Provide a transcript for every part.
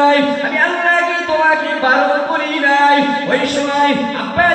নাই। আমি আল্লাহকে তোমাকে বারণ করি নাই। ওই সময় আব্বা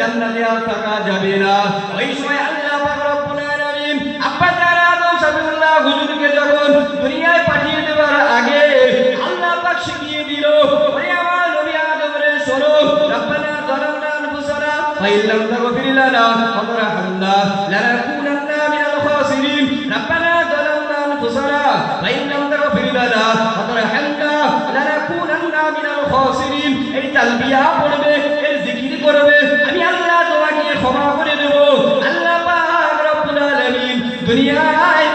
জান্নাতে আর থাকা যাবে না। ওই সময় আল্লাহ পাক রব্বুল আলামিন আব্বা যারা আদম সাবিউল্লাহ হুজুরকে যখন দুনিয়ায় পাঠিয়ে দেওয়ার আগে আল্লাহ পাক শিখিয়ে দিল ওরে আমার নবী আদম রে শোনো রব্বানা যালামনা আনফুসানা ওয়া তাগফির লানা ওয়া লানাকুনান্না মিনাল খাসিরিন রব্বানা যালামনা আনফুসানা ওয়া তাগফির লানা ওয়া আমি আল্লাহ তোমাকে করে দেব। আল্লাহ পাক রব্বুল আলামিন দুনিয়ায়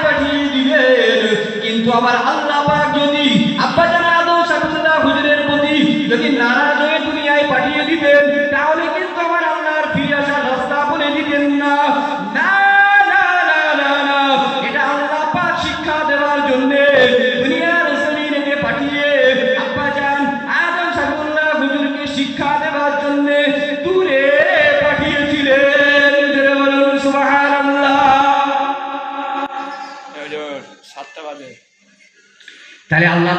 কিন্তু আমার আল্লাহ পাক যদি আব্বা জানা আদম সাবিউল্লাহ হুজুরের প্রতি যদি নারাজ তাহলে আল্লাহ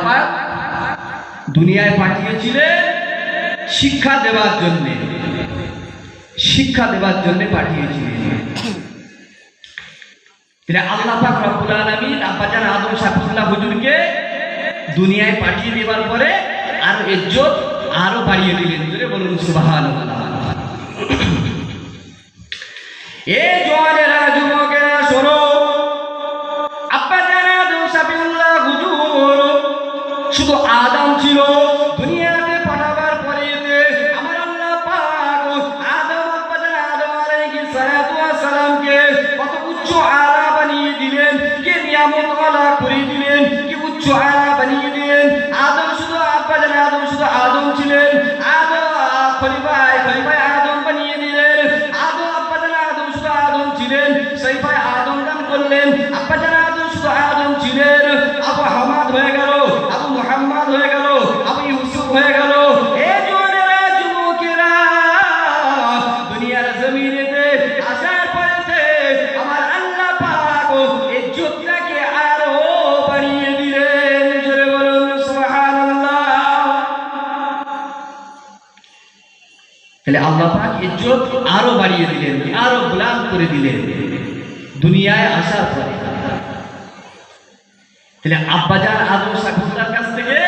দুনিয়ায় পাঠিয়েছিলেন শিক্ষা দেওয়ার জন্য। শিক্ষা দেওয়ার জন্য পাঠিয়েছিলেন। তাহলে আল্লাহ আব্বাজান আদম হুজুরকে দুনিয়ায় পাঠিয়ে পরে আরও ইজ্জত আরও বাড়িয়ে দিলেন। বলুন সুবহানাল্লাহ। এ জওয়ানেরা যুবকেরা আদম ছিল, দুনিয়াতে পাঠাবার পরে আমার আল্লাহ পাক আদম আব্বা আদম আলাইহিস সালাতু ওয়াস সালামকে কত উচ্চ আলা বানিয়ে দিলেন, কে নিয়ামত আলা করে দিলেন, কি উচ্চ আলা বানিয়ে দিলেন। আদম শুধু আব্বা আদম শুধু আদম ছিলেন। আদম, খলিফায় খলিফায় আদম বানিয়ে দিলেন। আদম, আব্বা জানা, আদম শুধু আদম ছিলেন। সৈফায় আদম দান করলেন। আব্বা জানা, আদম শুধু আদম ছিলেন। আবু হামাদ হয়ে তাহলে আল্লাহ পাক ইজ্জত আরও বাড়িয়ে দিলেন, আরও গোলাম করে দিলেন দুনিয়ায় আসার পরে। তাহলে আব্বাজান আদম সাকুল্লার কাছ থেকে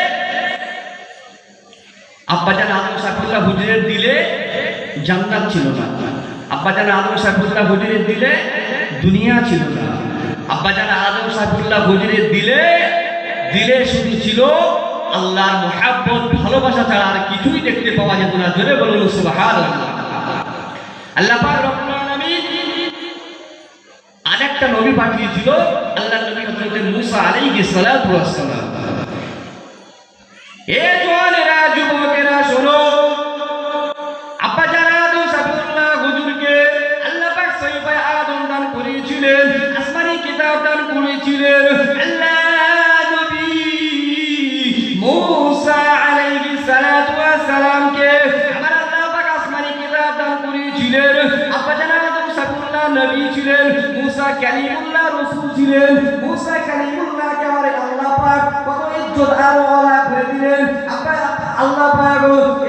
আব্বাজান আদম সাকুল্লাহ হুজুরের দিলে জান্নাত ছিল না। আব্বাজান আদম সাকুল্লাহ হুজুরের দিলে দুনিয়া ছিল না। আব্বাজান আদম সাকুল্লাহ হুজুরের দিলে দিলে শুধু ছিল আল্লাহর মোহাব্বত, ভালোবাসা ছাড়া আর কিছুই দেখতে পাওয়া যেত না। জোরে বলুন, সুবহানাল্লাহ। আল্লাহ নবী পাঠিয়েছিল নবী মুসা এ যুবকেরা, শোনো। জানা আদম সাবিউল্লাহ হুজুরকে আল্লাহ পাক আদম দান করেছিলেন, আসমানি কিতাব দান করেছিলেন। নবী ছিলেন, মুসা কালিমুল্লাহ রাসূল ছিলেন, মুসা কালিমুল্লাহকে আমার আল্লাহ পাক কত ইজ্জত আর ওয়ালা করে দিলেন আব্বা আল্লাহ পাক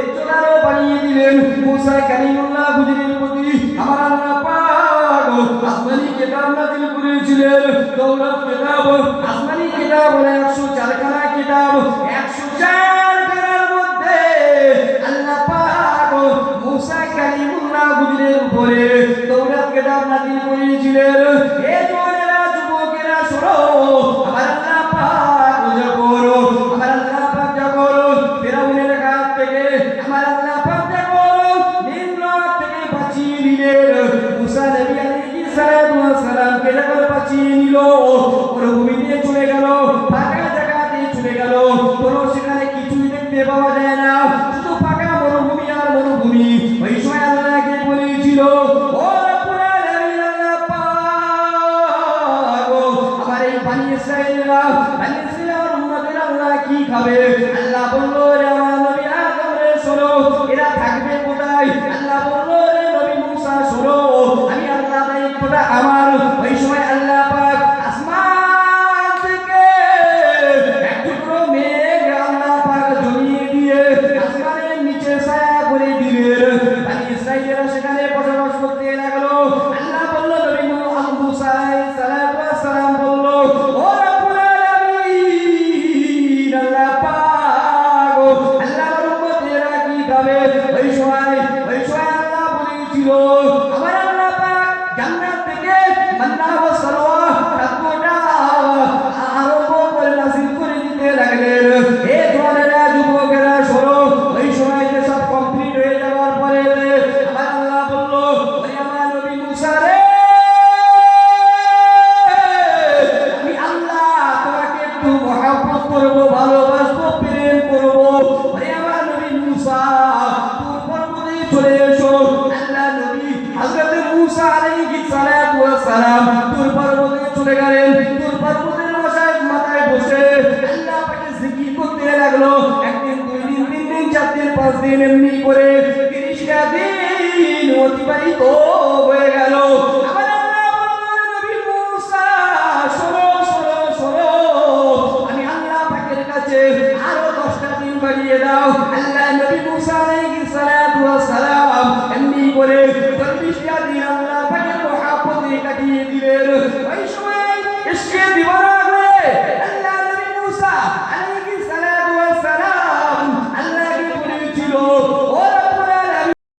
ইজ্জত আরও বাড়িয়ে দিলেন, মুসা কালিমুল্লাহ হুজুরের প্রতি আমার আল্লাহ পাক আসমানি কিতাব নাযিল করেছিলেন, দৌলত কিতাব, আসমানি কিতাব হলো 104 খানা কিতাব 104 খানার মধ্যে আল্লাহ পাক মুসা কালিমুল্লাহ হুজুরের উপরে নাযিল করেছিলেন এ জওয়ানেরা যুবকেরা শোনো আমার আল্লাহ পাক যখন আমার আল্লাহ পাক যখন ফেরাউনের কাছ থেকে আমার আল্লাহ পাক যখন নিম্ন থেকে বাঁচিয়ে নিলেন। মুসা নবী আলাইহিস সালাতু ওয়াস যখন বাঁচিয়ে নিল। মরুভূমি চলে গেল।